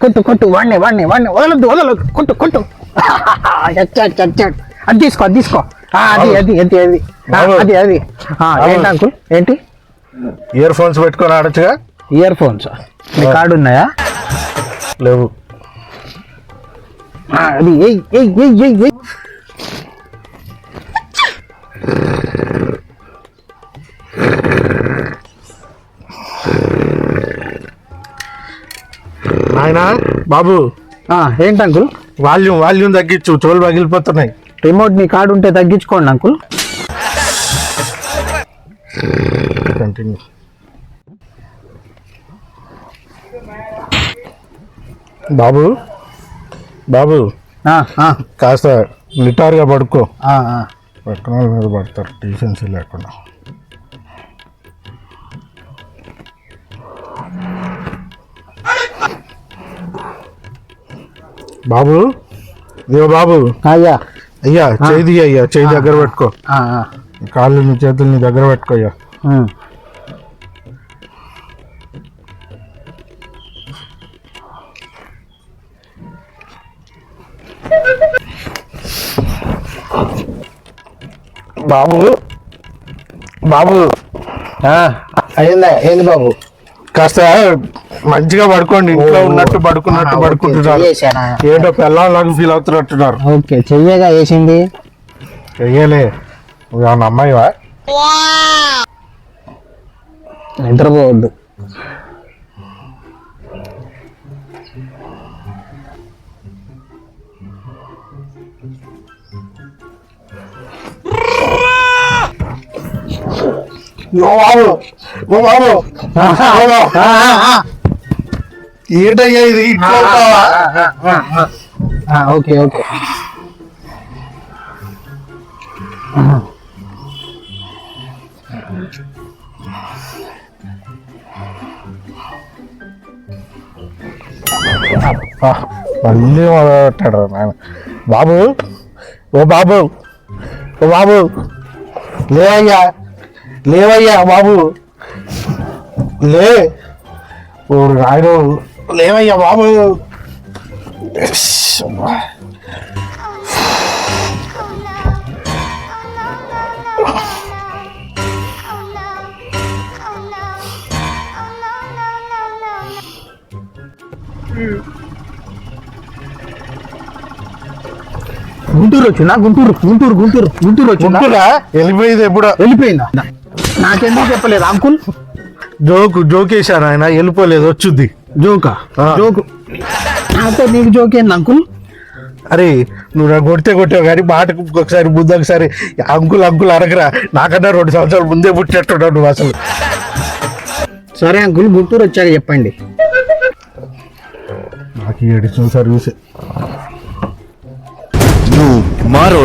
కొట్టు కొట్టు వాడిని వాడిని వాడిని వదలొద్దు వదలొద్దు. కొట్టు కొట్టు. చచ్చాడు చచ్చాడు అది తీసుకో అది తీసుకో. అది అది అది అది. అది అది. ఏంటి అంకుల్? ఏంటి? ఇయర్ ఫోన్స్ పెట్టుకొని ఆడొచ్చుగా? Earphones. మీ కార్డు ఉన్నాయా? లేవు. అది ఏయ్ ఏయ్ ఏయ్ ఏయ్. నాయనా బాబు. ఆ, ఏంటి అంకుల్? వాల్యూమ్ వాల్యూమ్ తగ్గించు చెవులు పగిలిపోతున్నాయి. రిమోట్ మీ కార్డు ఉంటే తగ్గించుకోండి అంకుల్. కంటిన్యూ బాబు బాబు. కాస్త నిటారుగా పడుకో. ఆ, ఆ. పక్కన మీద పడతారు డీసెన్సీ లేకుండా. బాబు? ఇదిగో బాబు. అయ్యా. అయ్యా చేయి అయ్యా చేయి దగ్గర పెట్టుకో. ఆ, ఆ. నీ కాళ్ళు నీ చేతులు నీ దగ్గర పెట్టుకో అయ్యా. బాబు బాబు. అయిందా? ఏంది బాబు? కాస్త మంచిగా పడుకోండి ఇంట్లో ఉన్నట్టు పడుకున్నట్టు పడుకుంటున్నారు? ఏంటో పిల్లలాగా ఫీల్ అవుతున్నట్టున్నారు. ఓకే చెయ్యగా వేసింది చెయ్యలే. అమ్మాయివా? నిద్రపోవద్దు. ఓ బాబు ఓ బాబు ఏంటయ్యా ఇది ఇట్లా ఉంటావా? ఆ, ఓకే ఓకే ఆ, మళ్ళీ మొదలెట్టాడు నాయన బాబు ఓ బాబు ఓ బాబు లేవయ్యా లేవయ్యా బాబు. లే. రాయుడు. లేవయ్యా బాబు. గుంటూరు వచ్చిందా? గుంటూరు గుంటూరు గుంటూరు గుంటూరు గుంటురా? వెళ్ళిపోయింది ఎప్పుడో. వెళ్ళిపోయిందా? నాకెందుకు చెప్పలేదు అంకుల్? జోకు జోకేశాను ఆయన వెళ్ళిపోలేదు వచ్చుద్ది. జోకా? ఆ. జోకు? నాతో నీకు జోకేంది అంకుల్? అరే నువ్వు నాకు కొడితే కొట్టావు కానీ మాటకు ఒకసారి ముందు ఒకసారి అంకుల్ అంకుల్ అరగరా. నాకన్నా రెండు సంవత్సరాలు ముందే పుట్టినట్టున్నావు నువ్వు అసలు. సరే అంకుల్ గుంటూరు వచ్చాక చెప్పండి. నాకు ఈ ఎడిషన్ సర్వీస్ You tomorrow